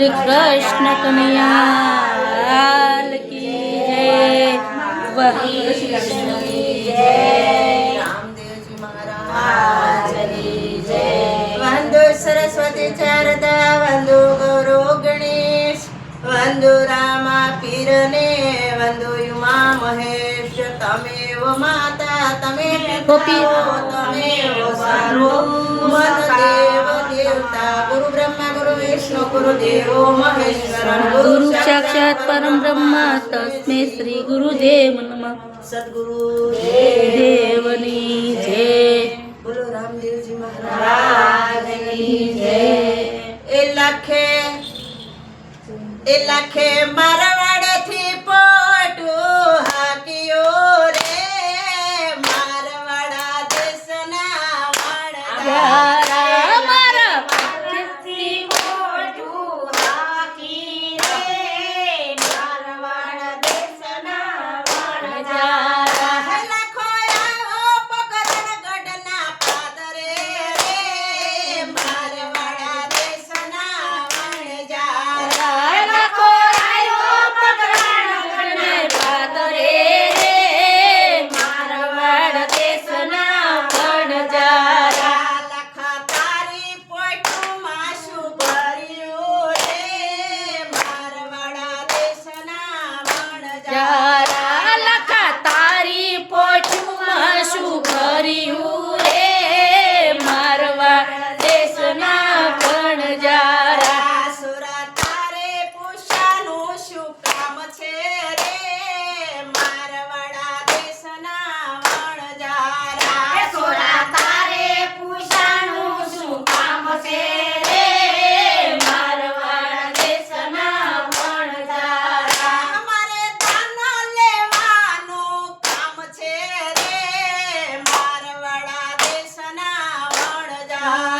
શ્રી કૃષ્ણ કનૈયા લાલ કી જય. રામદેવજી મહારાજની જય. વંદુ સરસ્વતી શારદા વંદુ ગૌરો ગણેશ વંદુ રામા પીરને વંદુ યુમા મહેશ. તમેવ માતા તમે ગોપી. તમે સર્વો દેવો મહેશ્વર ગુરુ સાક્ષાત પરમ બ્રહ્મા તસ્મે શ્રી ગુરુદેવ નમઃ સદગુરુ દેવની જય બોલો રામદેવજી મહારાજની જય એ લાખે એ લખે મારવાડ yeah.